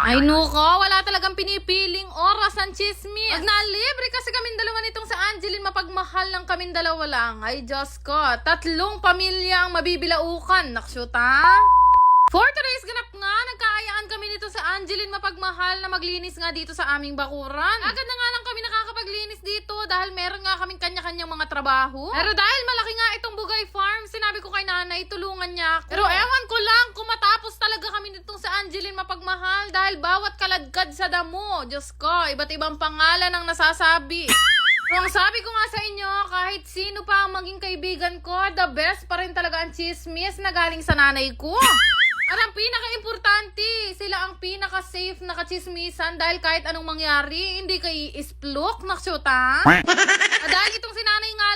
Ay nuko, wala talagang pinipiling oras ang chismis. Pag nalibre kasi kaming dalawa nitong sa Angeline, mapagmahal ng kaming dalawa lang. Ay Diyos ko, tatlong pamilya ang mabibilaukan. Naksyuta? For today's ganap nga, nagkaayaan kami nito sa Angeline mapagmahal na maglinis nga dito sa aming bakuran. Agad na nga lang kami nakakapaglinis dito dahil meron nga kaming kanya-kanyang mga trabaho. Pero dahil malaki nga itong Bugay Farm, sinabi ko kay nanay, tulungan niya ako. Pero ewan ko lang kung matapos talaga kami nitong sa Angeline mapagmahal dahil kaladkad sa damo, Diyos ko, iba't ibang pangalan ang nasasabi. Pero ang sabi ko nga sa inyo, kahit sino pa ang maging kaibigan ko, the best pa rin talaga ang chismis na galing sa nanay ko. At ang pinaka-importante, sila ang pinaka-safe na kachismisan dahil kahit anong mangyari, hindi ka i-splok, naksyuta. At dahil itong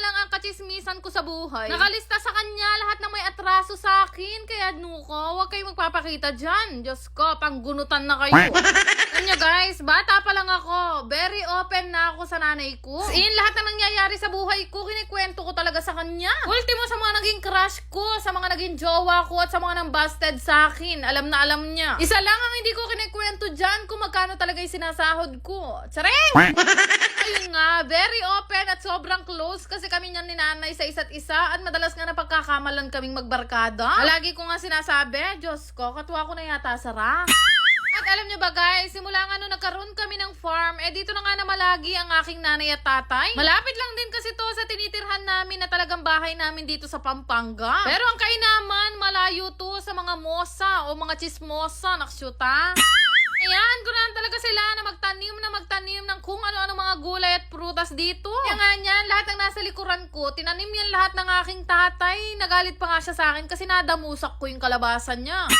lang ang kachismisan ko sa buhay, nakalista sa kanya lahat ng may atraso sa akin, kaya nuko, huwag kayong magpapakita dyan. Diyos ko, panggunutan na kayo. Nyo guys, bata pa lang ako. Very open na ako sa nanay ko. As in, lahat ng nangyayari sa buhay ko, kinikwento ko talaga sa kanya. Ultimo sa mga naging crush ko, sa mga naging jowa ko, at sa mga nang busted sa akin. Alam na alam niya. Isa lang ang hindi ko kinikwento dyan kung magkano talaga yung sinasahod ko. Tsareng! Ayun nga, very open at sobrang close kasi kami niyan ni nanay sa isa't isa at madalas nga napagkakamalan kaming magbarkada. Lagi ko nga sinasabi, Diyos ko, katuwa ko na yata sa rank. Alam nyo ba guys, simula nga nung nagkaroon kami ng farm, eh dito na nga na malagi ang aking nanay at tatay. Malapit lang din kasi to sa tinitirhan namin na talagang bahay namin dito sa Pampanga. Pero ang kainaman, malayo to sa mga mosa o mga chismosa, naksyuta. Ayan, ganahan talaga sila na magtanim na magtanim ng kung ano-ano mga gulay at prutas dito. Kaya nga niyan, lahat ng nasa likuran ko, tinanim yan lahat ng aking tatay. Nagalit pa nga siya sa akin kasi nadamusak ko yung kalabasan niya.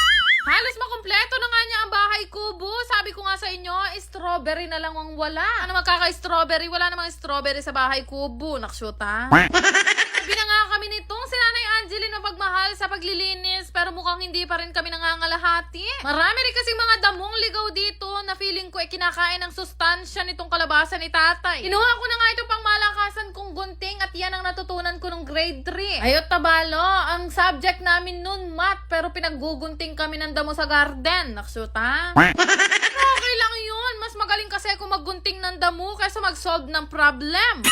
Halos makumpleto na nga niya ang bahay kubo. Sabi ko nga sa inyo, strawberry na lang ang wala. Ano magkaka-strawberry? Wala namang strawberry sa bahay kubo. Naksyuta. Sabi na nga kami nitong si Nanay Angeline mapagmahal sa paglilinis pero mukhang hindi pa rin kami nangangalahati. Marami rin kasing mga damong ligaw dito na feeling ko ay kinakain ng sustansya nitong kalabasan ni tatay. Kinuha ko na nga ito pang grade 3. Ayot tabalo, ang subject namin nun math pero pinaggugunting kami ng damo sa garden. Naksuta? Okay lang yun. Mas magaling kasi ako maggunting ng damo kaysa mag-solve ng problem.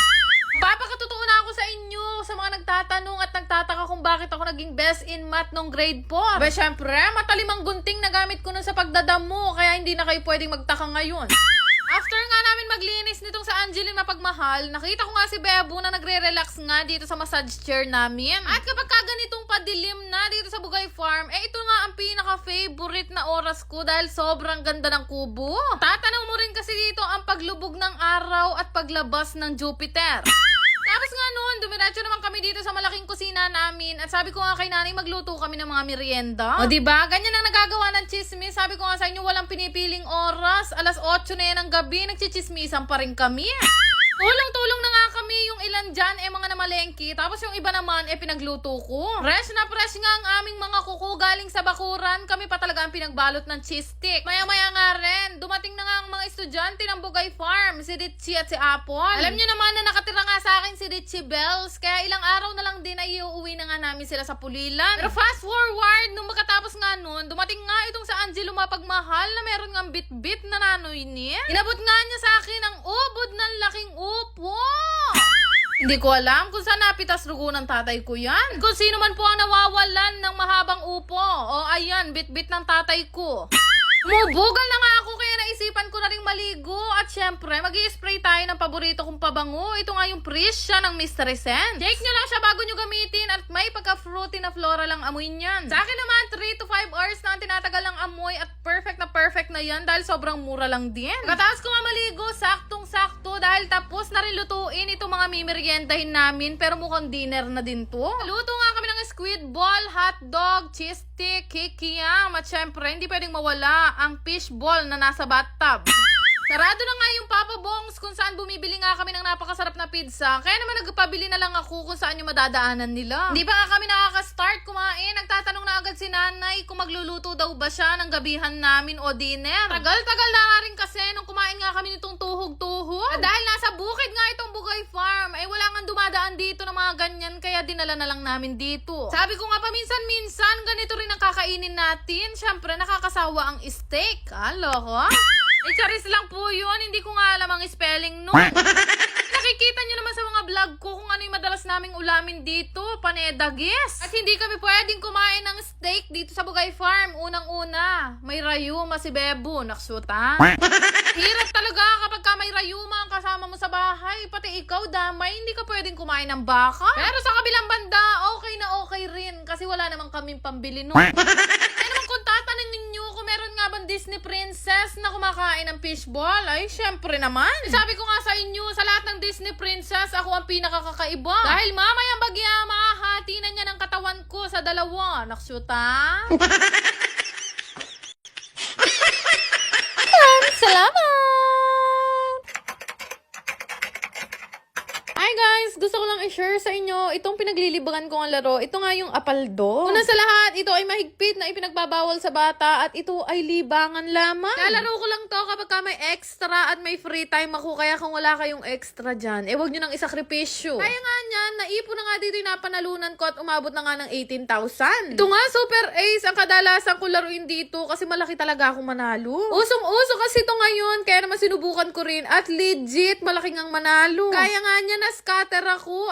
Papakatotoo na ako sa inyo sa mga nagtatanong at nagtataka kung bakit ako naging best in math nung grade 4. Ba syempre, matalimang gunting na gamit ko nun sa pagdadamo kaya hindi na kayo pwedeng magtaka ngayon. After nga namin maglinis nitong sa Angeline mapagmahal, nakita ko nga si Bebo na nagre-relax nga dito sa massage chair namin. At kapag ka ganitong padilim na dito sa Bugay Farm, eh ito nga ang pinaka-favorite na oras ko dahil sobrang ganda ng kubo. Tatanaw mo rin kasi dito ang paglubog ng araw at paglabas ng Jupiter. Tapos nga noon, dumiretso naman kami dito sa malaking kusina namin at sabi ko nga kay nanay magluto kami ng mga merienda. O di ba? Ganyan ang nagagawa ng chismis. Sabi ko nga sa inyo, walang pinipiling oras. Alas 8 na yan ng gabi, nagchichismisan pa rin kami. Tulong-tulong na nga kami yung ilan dyan, eh mga namalengki. Tapos yung iba naman, eh pinagluto ko. Fresh na fresh nga ang aming mga kuko galing sa bakuran. Kami pa talaga ang pinagbalot ng cheese stick. Maya-maya nga rin, dumating na nga ang mga estudyante ng Bugay Farm, si Richie at si Apple. Alam nyo naman na nakatira nga sa akin si Richie Bells, kaya ilang araw na lang din ay iuwi na nga namin sila sa Pulilan. Pero fast forward, nung makatapos nga nun, dumating nga itong sa Angelo mapagmahal na meron nga bit-bit na nanoy niya. Inabot nga niya sa akin ang ubod ng laking upo. Hindi ko alam kung saan napitas dugo ng tatay ko yan. Kung sino man po ang nawawalan ng mahabang upo. O ayan, bit-bit ng tatay ko. Umubugal na nga ako kaya naisipan ko na rin maligo. At syempre, mag spray tayo ng paborito kong pabango. Ito nga yung Prisya ng Mystery Scent. Check nyo lang siya bago nyo gamitin at may pagka-fruity na flora lang amoy niyan. Sa akin naman, 3 to 5 hours na ang tinatagal ng amoy at perfect na perfect na yan dahil sobrang mura lang din. Pagkatapos ko nga maligo, saktong-sakto dahil tapos na rin lutuin itong mga mimeriendahin namin pero mukhang dinner na din to. Luto nga kami ng squid ball, hot dog, cheese stick, kikiyam at syempre hindi pwedeng mawala ang fish ball na nasa bathtub. Sarado na nga yung Papa Bongs kung saan bumibili nga kami ng napakasarap na pizza. Kaya naman nagpabili na lang ako kung saan yung madadaanan nila. Hindi pa nga kami nakaka-start kumain. Nagtatanong na agad si nanay kung magluluto daw ba siya ng gabihan namin o dinner. Tagal-tagal na rin kasi nung kumain nga kami nitong tuhog-tuhog. Dahil nasa bukid nga itong Bugay Farm, ay wala nga dumadaan dito ng mga ganyan kaya dinala na lang namin dito. Sabi ko nga paminsan-minsan, ganito rin ang kakainin natin. Siyempre, nakakasawa ang steak. Alo ko? Eh, charis lang po yun. Hindi ko nga alam ang spelling nun. Nakikita nyo naman sa mga vlog ko kung ano yung madalas naming ulamin dito. Panedagis. At hindi kami pwedeng kumain ng steak dito sa Bugay Farm. Unang-una, may rayuma si Bebo. Naksuta. Hirap talaga kapag ka may rayuma ang kasama mo sa bahay. Pati ikaw, damay, hindi ka pwedeng kumain ng baka. Pero sa kabilang banda, okay na okay rin. Kasi wala namang kaming pambili nun. Kaya naman kung tatanungin ninyo kung meron nga bang Disney princess na kumakain ng fishball, ay syempre naman. Sabi ko nga sa inyo, sa lahat ng Disney princess, ako ang pinakakakaiba. Dahil mamayang bagya, mahahati na niya ng katawan ko sa dalawa. Naksyuta? Salamat! Lang i-share sa inyo itong pinaglilibangan ko ang laro. Ito nga yung apaldo. Una sa lahat, ito ay mahigpit na ipinagbabawal sa bata at ito ay libangan lamang. Lalaro ko lang to kapag ka may extra at may free time ako. Kaya kung wala kayong extra dyan, eh wag nyo nang isakripisyo. Kaya nga niyan, naipon na nga dito yung napanalunan ko at umabot na nga ng 18,000. Ito nga, super ace ang kadalasan ko laruin dito kasi malaki talaga akong manalo. Usong-uso kasi ito ngayon, kaya naman sinubukan ko rin at legit malaking ang manalo. Kaya nga niya na-scatter ako